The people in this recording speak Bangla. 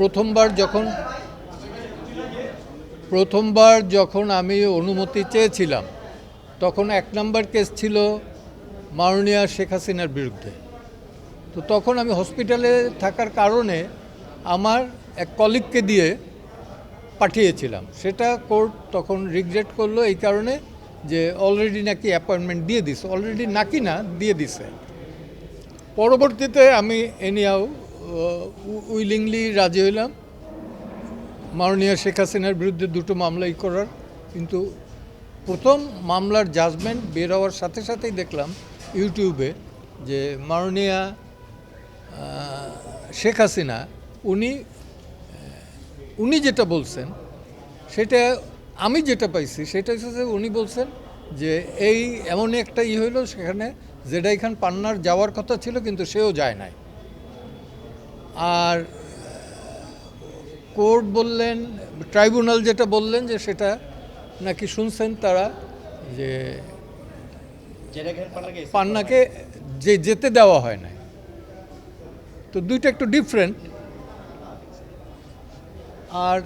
প্রথমবার যখন প্রথমবার যখন আমি অনুমতি চেয়েছিলাম, তখন এক নম্বর কেস ছিল মাননীয় শেখ হাসিনার বিরুদ্ধে। তো তখন আমি হসপিটালে থাকার কারণে আমার এক কলিগকে দিয়ে পাঠিয়েছিলাম। সেটা কোর্ট তখন রিগ্রেট করল এই কারণে যে অলরেডি নাকি অ্যাপয়েন্টমেন্ট দিয়ে দিছে, অলরেডি নাকি না, দিয়ে দিছে। পরবর্তীতে আমি এনিয়াও উইলিংলি রাজি হইলাম। মাননীয় শেখ হাসিনার বিরুদ্ধে দুটো মামলাই করার। কিন্তু প্রথম মামলার জাজমেন্ট বের হওয়ার সাথে সাথেই দেখলাম ইউটিউবে যে মাননীয় শেখ হাসিনা উনি উনি যেটা বলছেন, সেটা আমি যেটা পাইছি, সেটা হচ্ছে উনি বলছেন যে এই এমনই একটা ই হইল সেখানে জেডাই খান পান্নার যাওয়ার কথা ছিল, কিন্তু সেও যায় নাই। আর কোর্ট বললেন ট্রাইব্যুনাল যেটা বললেন যে সেটা নাকি শুনছেন তারা যে পান্নাকে যে যেতে দেওয়া হয় না তো দুইটা একটু ডিফারেন্ট আর